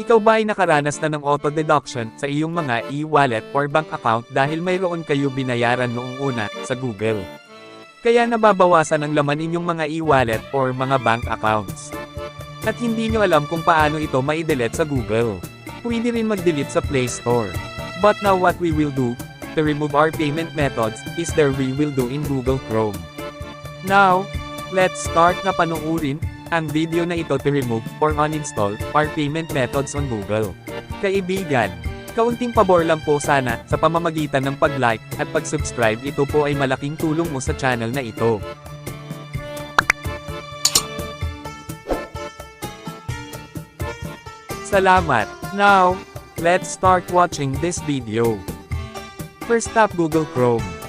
Ikaw ba ay nakaranas na ng auto-deduction sa iyong mga e-wallet or bank account dahil mayroon kayo binayaran noong una sa Google? Kaya nababawasan ang laman inyong mga e-wallet or mga bank accounts. At hindi nyo alam kung paano ito mai-delete sa Google. Pwede rin mag-delete sa Play Store. But now what we will do, to remove our payment methods, is there we will do in Google Chrome. Now, let's start na panuurin ang video na ito to remove or uninstall our payment methods on Google. Kaibigan, kaunting pabor lang po sana sa pamamagitan ng pag-like at pag-subscribe ito po ay malaking tulong mo sa channel na ito. Salamat! Now, let's start watching this video. First tap Google Chrome.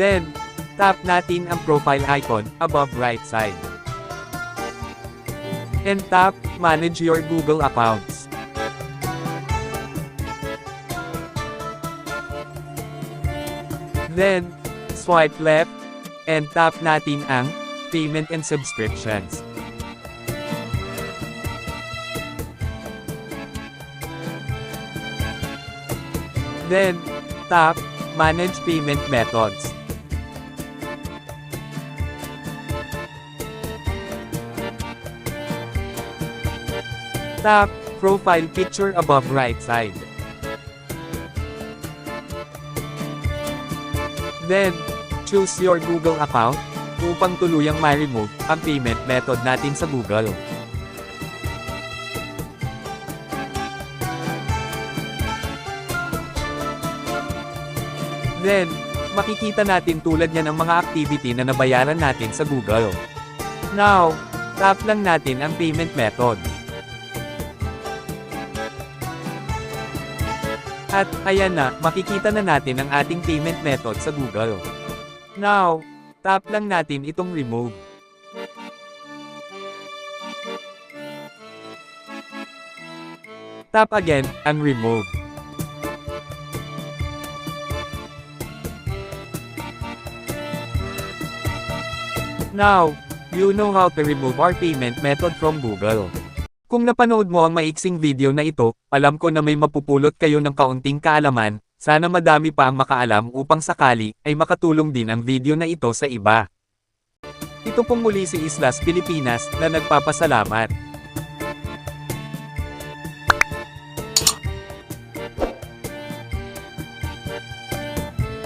Then, tap natin ang profile icon above right side. And tap Manage your Google accounts. Then, swipe left, and tap natin ang Payment and Subscriptions. Then, tap Manage Payment Methods. Tap Profile Picture above right side. Then, choose your Google account upang tuluyang ma-remove ang payment method natin sa Google. Then, makikita natin tulad niya ng mga activity na nabayaran natin sa Google. Now, tap lang natin ang payment method. At, ayan na, makikita na natin ang ating payment method sa Google. Now, tap lang natin itong remove. Tap again, ang remove. Now, you know how to remove our payment method from Google. Kung napanood mo ang maiksing video na ito, alam ko na may mapupulot kayo ng kaunting kaalaman, sana madami pa ang makaalam upang sakali ay makatulong din ang video na ito sa iba. Ito pong muli si Islas Pilipinas na nagpapasalamat.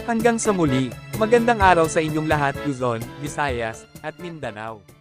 Hanggang sa muli, magandang araw sa inyong lahat Luzon, Visayas, at Mindanao.